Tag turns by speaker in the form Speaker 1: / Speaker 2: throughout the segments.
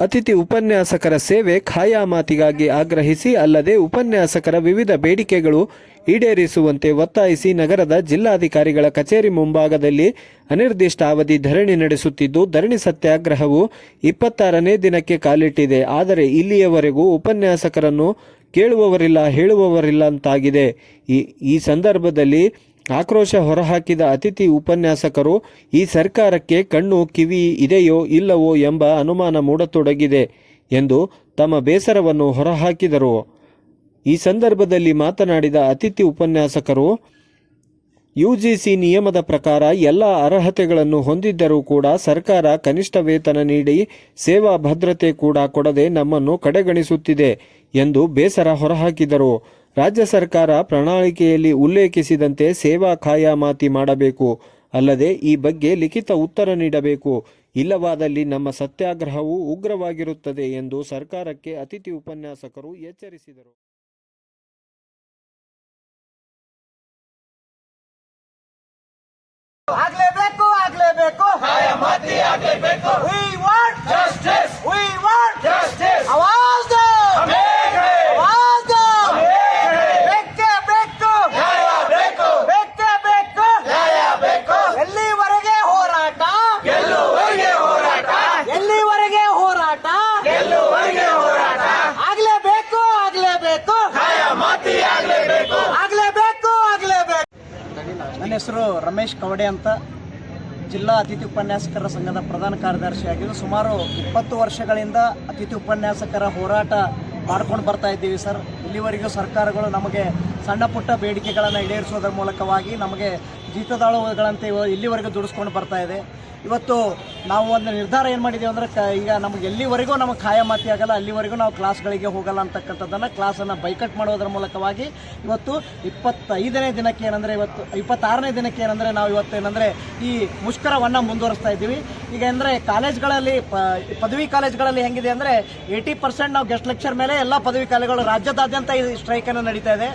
Speaker 1: ಅತಿಥಿ ಉಪನ್ಯಾಸಕರ ಸೇವೆ ಖಾಯಾಮಾತಿಗಾಗಿ ಆಗ್ರಹಿಸಿ ಅಲ್ಲದೆ ಉಪನ್ಯಾಸಕರ ವಿವಿಧ ಬೇಡಿಕೆಗಳು ಈಡೇರಿಸುವಂತೆ ಒತ್ತಾಯಿಸಿ ನಗರದ ಜಿಲ್ಲಾಧಿಕಾರಿಗಳ ಕಚೇರಿ ಮುಂಭಾಗದಲ್ಲಿ ಅನಿರ್ದಿಷ್ಟ ಅವಧಿ ಧರಣಿ ನಡೆಸುತ್ತಿದ್ದು, ಧರಣಿ ಸತ್ಯಾಗ್ರಹವು ಇಪ್ಪತ್ತಾರನೇ ದಿನಕ್ಕೆ ಕಾಲಿಟ್ಟಿದೆ. ಆದರೆ ಇಲ್ಲಿಯವರೆಗೂ ಉಪನ್ಯಾಸಕರನ್ನು ಕೇಳುವವರಿಲ್ಲ, ಹೇಳುವವರಿಲ್ಲ ಅಂತಾಗಿದೆ. ಈ ಈ ಸಂದರ್ಭದಲ್ಲಿ ಆಕ್ರೋಶ ಹೊರಹಾಕಿದ ಅತಿಥಿ ಉಪನ್ಯಾಸಕರು, ಈ ಸರ್ಕಾರಕ್ಕೆ ಕಣ್ಣು ಕಿವಿ ಇದೆಯೋ ಇಲ್ಲವೋ ಎಂಬ ಅನುಮಾನ ಮೂಡತೊಡಗಿದೆ ಎಂದು ತಮ್ಮ ಬೇಸರವನ್ನು ಹೊರಹಾಕಿದರು. ಈ ಸಂದರ್ಭದಲ್ಲಿ ಮಾತನಾಡಿದ ಅತಿಥಿ ಉಪನ್ಯಾಸಕರು, ಯುಜಿಸಿ ನಿಯಮದ ಪ್ರಕಾರ ಎಲ್ಲ ಅರ್ಹತೆಗಳನ್ನು ಹೊಂದಿದ್ದರೂ ಕೂಡ ಸರ್ಕಾರ ಕನಿಷ್ಠ ವೇತನ ನೀಡಿ ಸೇವಾ ಭದ್ರತೆ ಕೂಡ ಕೊಡದೆ ನಮ್ಮನ್ನು ಕಡೆಗಣಿಸುತ್ತಿದೆ ಎಂದು ಬೇಸರ ಹೊರಹಾಕಿದರು. ರಾಜ್ಯ ಸರ್ಕಾರ ಪ್ರಣಾಳಿಕೆಯಲ್ಲಿ ಉಲ್ಲೇಖಿಸಿದಂತೆ ಸೇವಾ ಖಾಯಾಮಾತಿ ಮಾಡಬೇಕು. ಅಲ್ಲದೆ ಈ ಬಗ್ಗೆ ಲಿಖಿತ ಉತ್ತರ ನೀಡಬೇಕು. ಇಲ್ಲವಾದಲ್ಲಿ ನಮ್ಮ ಸತ್ಯಾಗ್ರಹವು ಉಗ್ರವಾಗಿರುತ್ತದೆ ಎಂದು ಸರ್ಕಾರಕ್ಕೆ ಅತಿಥಿ ಉಪನ್ಯಾಸಕರು ಎಚ್ಚರಿಸಿದರು.
Speaker 2: ಹೆಸರು ರಮೇಶ್ ಕವಡೆ ಅಂತ ಜಿಲ್ಲಾ ಅತಿಥಿ ಉಪನ್ಯಾಸಕರ ಸಂಘದ ಪ್ರಧಾನ ಕಾರ್ಯದರ್ಶಿಯಾಗಿದ್ದು ಸುಮಾರು ಇಪ್ಪತ್ತು ವರ್ಷಗಳಿಂದ ಅತಿಥಿ ಉಪನ್ಯಾಸಕರ ಹೋರಾಟ ಮಾಡ್ಕೊಂಡು ಬರ್ತಾ ಇದ್ದೀವಿ ಸರ್. ಇಲ್ಲಿವರೆಗೂ ಸರ್ಕಾರಗಳು ನಮಗೆ ಸಣ್ಣ ಪುಟ್ಟ ಬೇಡಿಕೆಗಳನ್ನು ಈಡೇರಿಸೋದ್ರ ಮೂಲಕವಾಗಿ ನಮಗೆ ಜೀತದಾಳುಗಳಂತೆ ಇಲ್ಲಿವರೆಗೂ ದುಡಿಸ್ಕೊಂಡು ಬರ್ತಾ ಇದೆ. ಇವತ್ತು ನಾವು ಒಂದು ನಿರ್ಧಾರ ಏನು ಮಾಡಿದ್ದೀವಿ ಅಂದರೆ, ಕ, ಈಗ ನಮಗೆ ಎಲ್ಲಿವರೆಗೂ ನಮಗೆ ಖಾಯಮಾತಿ ಆಗಲ್ಲ, ಅಲ್ಲಿವರೆಗೂ ನಾವು ಕ್ಲಾಸ್ಗಳಿಗೆ ಹೋಗಲ್ಲ ಅಂತಕ್ಕಂಥದ್ದನ್ನು ಕ್ಲಾಸನ್ನು ಬೈಕಟ್ ಮಾಡೋದ್ರ ಮೂಲಕವಾಗಿ ಇವತ್ತು ಇಪ್ಪತ್ತೈದನೇ ದಿನಕ್ಕೆ ಏನಂದರೆ ಇವತ್ತು, ಇಪ್ಪತ್ತಾರನೇ ದಿನಕ್ಕೆ ಏನಂದರೆ ನಾವು ಇವತ್ತು ಏನಂದರೆ ಈ ಮುಷ್ಕರವನ್ನು ಮುಂದುವರಿಸ್ತಾ ಇದ್ದೀವಿ. ಈಗ ಅಂದರೆ ಕಾಲೇಜ್ಗಳಲ್ಲಿ ಪದವಿ ಕಾಲೇಜ್ಗಳಲ್ಲಿ ಹೆಂಗಿದೆ ಅಂದ್ರೆ ಏಯ್ಟಿ ಪರ್ಸೆಂಟ್ ನಾವು ಗೆಸ್ಟ್ ಲೆಕ್ಚರ್ ಮೇಲೆ ಎಲ್ಲ ಪದವಿ ಕಾಲೇಜುಗಳು ರಾಜ್ಯದಾದ್ಯಂತ ಈ ಸ್ಟ್ರೈಕನ್ನು ನಡೀತಾ ಇದೆ.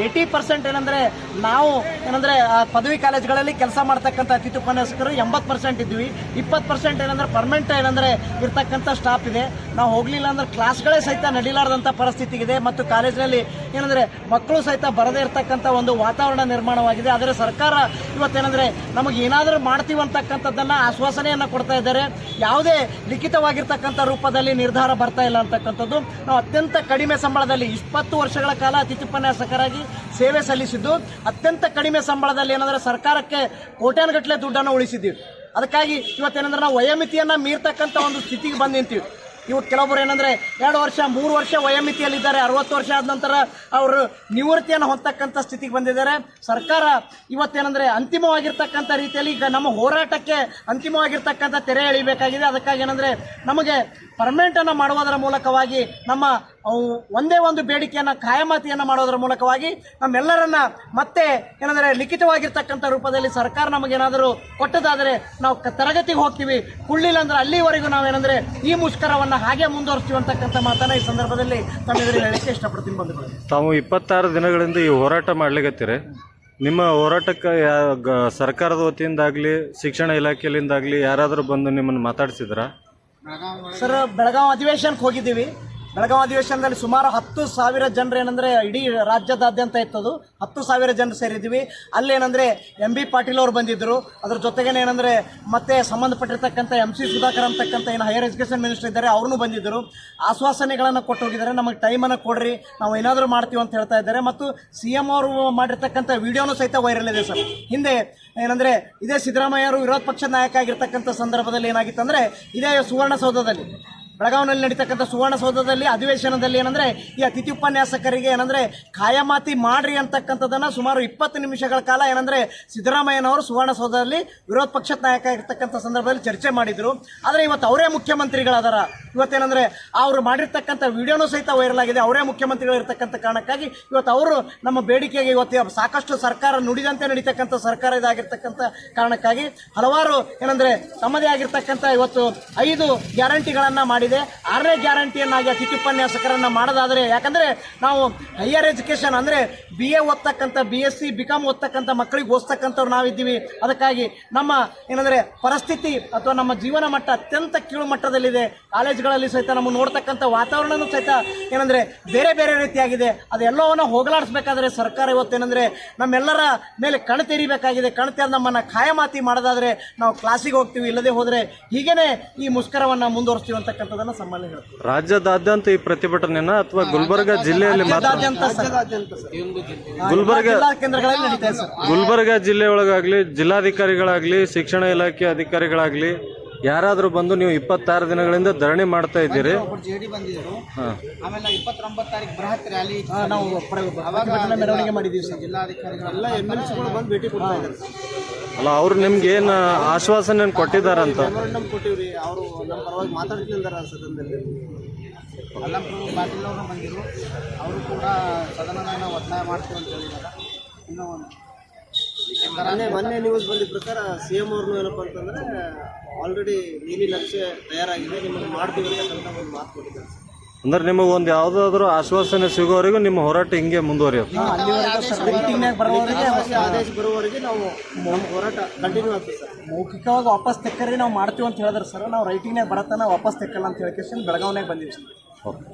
Speaker 2: ಏಯ್ಟಿ ಪರ್ಸೆಂಟ್ ಏನಂದ್ರೆ ನಾವು ಏನಂದ್ರೆ, ಆ, ಪದವಿ ಕಾಲೇಜ್ಗಳಲ್ಲಿ ಕೆಲಸ ಮಾಡ್ತಕ್ಕಂಥ ಅತಿಥಿ ಉಪನ್ಯಾಸಕರು ಎಂಬತ್ತು ಪರ್ಸೆಂಟ್ ಇದ್ವಿ ಇಪ್ಪತ್ತು ಪರ್ಸೆಂಟ್ ಏನಂದ್ರೆ ಪರ್ಮನೆಂಟ್ ಏನಂದ್ರೆ ಇರ್ತಕ್ಕಂಥ ಸ್ಟಾಫ್ ಇದೆ. ನಾವು ಹೋಗಲಿಲ್ಲ ಅಂದ್ರೆ ಕ್ಲಾಸ್ಗಳೇ ಸಹಿತ ನಡೀಲಾರ್ದಂಥ ಪರಿಸ್ಥಿತಿ ಇದೆ ಮತ್ತು ಕಾಲೇಜಿನಲ್ಲಿ ಏನಂದ್ರೆ ಮಕ್ಕಳು ಸಹಿತ ಬರದೇ ಇರತಕ್ಕಂಥ ಒಂದು ವಾತಾವರಣ ನಿರ್ಮಾಣವಾಗಿದೆ. ಆದರೆ ಸರ್ಕಾರ ಇವತ್ತೇನಂದ್ರೆ ನಮಗೆ ಏನಾದರೂ ಮಾಡ್ತೀವಿ ಅಂತಕ್ಕಂಥದ್ದನ್ನು ಆಶ್ವಾಸನೆಯನ್ನು ಕೊಡ್ತಾ ಇದ್ದಾರೆ. ಯಾವುದೇ ಲಿಖಿತವಾಗಿರ್ತಕ್ಕಂಥ ರೂಪದಲ್ಲಿ ನಿರ್ಧಾರ ಬರ್ತಾ ಇಲ್ಲ ಅಂತಕ್ಕಂಥದ್ದು. ನಾವು ಅತ್ಯಂತ ಕಡಿಮೆ ಸಂಬಳದಲ್ಲಿ ಇಪ್ಪತ್ತು ವರ್ಷಗಳ ಕಾಲ ಅತಿಥಿ ಉಪನ್ಯಾಸಕರಾಗಿ ಸೇವೆ ಸಲ್ಲಿಸಿದ್ದು, ಅತ್ಯಂತ ಕಡಿಮೆ ಸಂಬಳದಲ್ಲಿ ಏನಂದರೆ ಸರ್ಕಾರಕ್ಕೆ ಕೋಟ್ಯಾನುಗಟ್ಟಲೆ ದುಡ್ಡನ್ನು ಉಳಿಸಿದ್ದೀವಿ. ಅದಕ್ಕಾಗಿ ಇವತ್ತೇನಂದ್ರೆ ನಾವು ವಯೋಮಿತಿಯನ್ನು ಮೀರ್ತಕ್ಕಂಥ ಒಂದು ಸ್ಥಿತಿಗೆ ಬಂದು ನಿಂತೀವಿ. ಇವತ್ತು ಕೆಲವೊಬ್ಬರು ಏನಂದ್ರೆ ಎರಡು ವರ್ಷ, ಮೂರು ವರ್ಷ ವಯೋಮಿತಿಯಲ್ಲಿದ್ದಾರೆ, ಅರವತ್ತು ವರ್ಷ ಆದ ನಂತರ ಅವರು ನಿವೃತ್ತಿಯನ್ನು ಹೊಂದತಕ್ಕಂಥ ಸ್ಥಿತಿಗೆ ಬಂದಿದ್ದಾರೆ. ಸರ್ಕಾರ ಇವತ್ತೇನಂದ್ರೆ ಅಂತಿಮವಾಗಿರ್ತಕ್ಕಂಥ ರೀತಿಯಲ್ಲಿ ಈಗ ನಮ್ಮ ಹೋರಾಟಕ್ಕೆ ಅಂತಿಮವಾಗಿರ್ತಕ್ಕಂಥ ತೆರೆ ಎಳಿಬೇಕಾಗಿದೆ. ಅದಕ್ಕಾಗಿ ಏನಂದ್ರೆ ನಮಗೆ ಪರ್ಮನೆಂಟ್ ಅನ್ನು ಮಾಡುವುದರ ಮೂಲಕವಾಗಿ ನಮ್ಮ ಅವು ಒಂದೇ ಒಂದು ಬೇಡಿಕೆಯನ್ನು ಖಾಯಮಾತಿಯನ್ನು ಮಾಡೋದರ ಮೂಲಕವಾಗಿ ನಮ್ಮೆಲ್ಲರನ್ನ ಮತ್ತೆ ಏನಂದರೆ ಲಿಖಿತವಾಗಿರ್ತಕ್ಕಂಥ ರೂಪದಲ್ಲಿ ಸರ್ಕಾರ ನಮಗೇನಾದರೂ ಕೊಟ್ಟದಾದರೆ ನಾವು ತರಗತಿಗೆ ಹೋಗ್ತೀವಿ. ಕುಳ್ಳಿಲ್ಲ ಅಂದ್ರೆ ಅಲ್ಲಿವರೆಗೂ ನಾವೇನಂದ್ರೆ ಈ ಮುಷ್ಕರವನ್ನು ಹಾಗೆ ಮುಂದುವರಿಸ್ತೀವಿ ಅಂತಕ್ಕಂಥ ಮಾತನ್ನು ಈ ಸಂದರ್ಭದಲ್ಲಿ ತಮ್ಮ ಎದುರಿಗೆ ಹೇಳಕ್ಕೆ ಇಷ್ಟಪಡ್ತೀನಿ ಬಂಧುಗಳು.
Speaker 3: ತಾವು ಇಪ್ಪತ್ತಾರು ದಿನಗಳಿಂದ ಈ ಹೋರಾಟ ಮಾಡ್ಲಿಕತ್ತೀರಿ. ನಿಮ್ಮ ಹೋರಾಟಕ್ಕೆ ಸರ್ಕಾರದ ವತಿಯಿಂದಾಗಲಿ ಶಿಕ್ಷಣ ಇಲಾಖೆಯಿಂದಾಗಲಿ ಯಾರಾದರೂ ಬಂದು ನಿಮ್ಮನ್ನು ಮಾತಾಡ್ಸಿದ್ರಾ?
Speaker 2: ಸರ್ ಬೆಳಗಾವಿ ಅಧಿವೇಶನಕ್ಕೆ ಹೋಗಿದ್ದೀವಿ. ಬೆಳಗಾವಿ ಅಧಿವೇಶನದಲ್ಲಿ ಸುಮಾರು ಹತ್ತು ಸಾವಿರ ಜನರು ಏನಂದ್ರೆ ಇಡೀ ರಾಜ್ಯದಾದ್ಯಂತ ಇತ್ತದು. ಹತ್ತು ಸಾವಿರ ಜನರು ಸೇರಿದ್ವಿ. ಅಲ್ಲೇನಂದ್ರೆ ಎಂ ಬಿ ಪಾಟೀಲ್ ಅವರು ಬಂದಿದ್ದರು ಅದ್ರ ಜೊತೆಗೇನೆ ಏನಂದ್ರೆ ಮತ್ತೆ ಸಂಬಂಧಪಟ್ಟಿರ್ತಕ್ಕಂಥ ಎಂ ಸಿ ಸುಧಾಕರ್ ಅಂತಕ್ಕಂಥ ಏನು ಹೈಯರ್ ಎಜುಕೇಷನ್ ಮಿನಿಸ್ಟರ್ ಇದ್ದಾರೆ, ಅವ್ರನ್ನೂ ಬಂದಿದ್ದರು ಆಶ್ವಾಸನೆಗಳನ್ನು ಕೊಟ್ಟು ನಮಗೆ ಟೈಮನ್ನು ಕೊಡ್ರಿ. ನಾವು ಏನಾದರೂ ಮಾಡ್ತೀವಿ ಅಂತ ಹೇಳ್ತಾ ಇದ್ದಾರೆ. ಮತ್ತು ಸಿ ಎಂ ಅವರು ಮಾಡಿರ್ತಕ್ಕಂಥ ವಿಡಿಯೋನು ಸಹಿತ ವೈರಲ್ ಇದೆ ಸರ್. ಹಿಂದೆ ಏನಂದ್ರೆ ಇದೇ ಸಿದ್ದರಾಮಯ್ಯ ಅವರು ವಿರೋಧ ಪಕ್ಷದ ನಾಯಕ ಆಗಿರ್ತಕ್ಕಂಥ ಸಂದರ್ಭದಲ್ಲಿ ಏನಾಗಿತ್ತು ಅಂದ್ರೆ ಇದೇ ಸುವರ್ಣಸೌಧದಲ್ಲಿ ಬೆಳಗಾವಿನಲ್ಲಿ ನಡೀತಕ್ಕಂಥ ಸುವರ್ಣಸೌಧದಲ್ಲಿ ಅಧಿವೇಶನದಲ್ಲಿ ಏನಂದ್ರೆ ಈ ಅತಿಥಿ ಉಪನ್ಯಾಸಕರಿಗೆ ಏನಂದ್ರೆ ಕಾಯಮಾತಿ ಮಾಡ್ರಿ ಅಂತಕ್ಕಂಥದ್ದನ್ನು ಸುಮಾರು ಇಪ್ಪತ್ತು ನಿಮಿಷಗಳ ಕಾಲ ಏನಂದ್ರೆ ಸಿದ್ದರಾಮಯ್ಯನವರು ಸುವರ್ಣಸೌಧದಲ್ಲಿ ವಿರೋಧ ಪಕ್ಷದ ನಾಯಕ ಇರ್ತಕ್ಕಂಥ ಸಂದರ್ಭದಲ್ಲಿ ಚರ್ಚೆ ಮಾಡಿದ್ರು. ಆದರೆ ಇವತ್ತು ಅವರೇ ಮುಖ್ಯಮಂತ್ರಿಗಳಾದಾರ. ಇವತ್ತೇನಂದ್ರೆ ಅವರು ಮಾಡಿರ್ತಕ್ಕಂಥ ವಿಡಿಯೋನೂ ಸಹಿತ ವೈರಲ್ ಆಗಿದೆ. ಅವರೇ ಮುಖ್ಯಮಂತ್ರಿಗಳು ಇರ್ತಕ್ಕಂಥ ಕಾರಣಕ್ಕಾಗಿ ಇವತ್ತು ಅವರು ನಮ್ಮ ಬೇಡಿಕೆಗೆ ಇವತ್ತು ಸಾಕಷ್ಟು ಸರ್ಕಾರ ನುಡಿದಂತೆ ನಡೀತಕ್ಕಂಥ ಸರ್ಕಾರ ಇದಾಗಿರ್ತಕ್ಕಂಥ ಕಾರಣಕ್ಕಾಗಿ ಹಲವಾರು ಏನಂದ್ರೆ ತಮ್ಮದೇ ಆಗಿರ್ತಕ್ಕಂಥ ಇವತ್ತು ಐದು ಗ್ಯಾರಂಟಿಗಳನ್ನ ಮಾಡಿದೆ. ಆರನೇ ಗ್ಯಾರಂಟಿಯನ್ನಾಗಿ ಅತಿಥಿ ಉಪನ್ಯಾಸಕರನ್ನು ಮಾಡೋದಾದರೆ ಯಾಕಂದರೆ ನಾವು ಹೈಯರ್ ಎಜುಕೇಷನ್ ಅಂದರೆ B A ಓದ್ತಕ್ಕಂಥ B S C B com ಓದ್ತಕ್ಕಂಥ ಮಕ್ಕಳಿಗೆ ಓದಿಸ್ತಕ್ಕಂಥವ್ರು ನಾವಿದ್ದೀವಿ. ಅದಕ್ಕಾಗಿ ನಮ್ಮ ಏನಂದರೆ ಪರಿಸ್ಥಿತಿ ಅಥವಾ ನಮ್ಮ ಜೀವನ ಮಟ್ಟ ಅತ್ಯಂತ ಕೀಳು ಮಟ್ಟದಲ್ಲಿದೆ. ಕಾಲೇಜ್ಗಳು ಕಾಲೇಜ್ಗಳಲ್ಲಿ ಸಹಿತ ನಮ್ಮ ನೋಡ್ತಕ್ಕಂಥ ವಾತಾವರಣವೂ ಸಹಿತ ಏನಂದರೆ ಬೇರೆ ಬೇರೆ ರೀತಿಯಾಗಿದೆ. ಅದೆಲ್ಲವನ್ನು ಹೋಗಲಾಡಿಸ್ಬೇಕಾದ್ರೆ ಸರ್ಕಾರ ಇವತ್ತೇನಂದ್ರೆ ನಮ್ಮೆಲ್ಲರ ಮೇಲೆ ಕಣ್ತೆರಿಬೇಕಾಗಿದೆ ಕಣ್ತೆ ನಮ್ಮನ್ನು ಖಾಯಮಾತಿ ಮಾಡೋದಾದರೆ ನಾವು ಕ್ಲಾಸಿಗೆ ಹೋಗ್ತೀವಿ. ಇಲ್ಲದೆ ಹೋದರೆ ಹೀಗೇ ಈ ಮುಷ್ಕರವನ್ನು ಮುಂದುವರಿಸ್ತೀವಿ ಅಂತಕ್ಕಂಥದ್ದನ್ನ ಸಂಬಂಧ ಹೇಳ್ತೀವಿ.
Speaker 3: ರಾಜ್ಯದಾದ್ಯಂತ ಈ ಪ್ರತಿಭಟನೆನ ಅಥವಾ ಗುಲ್ಬರ್ಗ ಜಿಲ್ಲೆಯಲ್ಲಿ ಮಾತ್ರ
Speaker 2: ರಾಜ್ಯಾದ್ಯಂತ ಸರ್.
Speaker 3: ಗುಲ್ಬರ್ಗ
Speaker 2: ಕೇಂದ್ರಗಳಲ್ಲಿ ನಡೀತಾ ಇದೆ ಸರ್.
Speaker 3: ಗುಲ್ಬರ್ಗ ಜಿಲ್ಲೆ ಒಳಗಾಗ್ಲಿ ಜಿಲ್ಲಾಧಿಕಾರಿಗಳಾಗ್ಲಿ ಶಿಕ್ಷಣ ಇಲಾಖೆ ಅಧಿಕಾರಿಗಳಾಗ್ಲಿ ಯಾರಾದ್ರೂ ಬಂದು ನೀವು ಇಪ್ಪತ್ತಾರು ದಿನಗಳಿಂದ ಧರಣಿ ಮಾಡ್ತಾ ಇದ್ದೀರಿ.
Speaker 4: ಜೆಡಿ ಬಂದಿದ್ರು. ಆಮೇಲೆ ಇಪ್ಪತ್ತೊಂಬತ್ತು ತಾರೀಕು ಬೃಹತ್ ರ್ಯಾಲಿ
Speaker 2: ಆ, ನಾವು ಪ್ರ- ಪ್ರತಿಭಟನೆ ಮೆರವಣಿಗೆ ಮಾಡಿದೀವಿ ಸರ್.
Speaker 4: ಜಿಲ್ಲಾಧಿಕಾರಿಗಳೆಲ್ಲ ಎಂ ಎಲ್ ಸಿಗಳು ಬಂದು ಭೇಟಿ ಕೊಡ್ತಾ ಇದ್ದಾರೆ
Speaker 3: ಅಲ್ಲ, ಅವ್ರು ನಿಮ್ಗೆ ಏನ್ ಆಶ್ವಾಸನೆ ಕೊಟ್ಟಿದಾರಂತ
Speaker 4: ಮೆಮೊರಂಡಮ್ ಕೊಟ್ಟಿವ್ರಿ ಅವರು ನಮ್ಮ ಪರವಾಗಿ ಮಾತಾಡ್ತಿದ್ದಾರೆ ಸದನದಲ್ಲಿ ಅಲ್ಲಂಪ್ರಭು ಪಾಟೀಲ್ ಅವರು ಬಂದಿದ್ರು ಅವರು ಕೂಡ ಸದನನ ಒತ್ತಾಯ ಮಾಡ್ತೀವಿ ಅಂತ ಹೇಳಿದ್ದಾರೆ ಇನ್ನೂ ಒಂದು ಮೊನ್ನೆ ಮೊನ್ನೆ ನ್ಯೂಸ್ ಬಂದಿದ್ದ ಪ್ರಕಾರ ಸಿ ಎಂ ಅವ್ರನ್ನು ಏನಪ್ಪ ಅಂತಂದ್ರೆ ಆಲ್ರೆಡಿ ನೀಲಿ ನಕ್ಷೆ ತಯಾರಾಗಿದೆ ನಿಮಗೆ ಮಾಡ್ತೀವಿ ಅಂತ ಒಂದು ಮಾತು ಕೊಟ್ಟಿದ್ದಾರೆ.
Speaker 3: ಅಂದ್ರೆ ನಿಮಗೆ ಒಂದು ಯಾವ್ದಾದ್ರು ಆಶ್ವಾಸನೆ ಸಿಗೋವರೆಗೂ ನಿಮ್ಮ ಹೋರಾಟ ಹಿಂಗೆ ಮುಂದುವರಿಯುತ್ತೆ.
Speaker 4: ಆದೇಶ ಬರುವವರೆಗೆ ನಾವು ನಮ್ಮ ಹೋರಾಟ ಕಂಟಿನ್ಯೂ ಆಗ್ತದೆ ಸರ್.
Speaker 2: ಮೌಖಿಕವಾಗಿ ವಾಪಸ್ ತೆಕ್ಕರಿ ನಾವು ಮಾಡ್ತೀವಿ ಅಂತ ಹೇಳಿದ್ರೆ ಸರ್. ನಾವು ರೈಟಿಂಗ್ನಾಗ ಬರತ್ತನ ವಾಪಸ್ ತೆಕ್ಕಲ್ಲ ಅಂತ ಹೇಳಿ ಬೆಳಗಾವಿನಾಗ ಬಂದೀವಿ ಸರ್.
Speaker 3: ಓಕೆ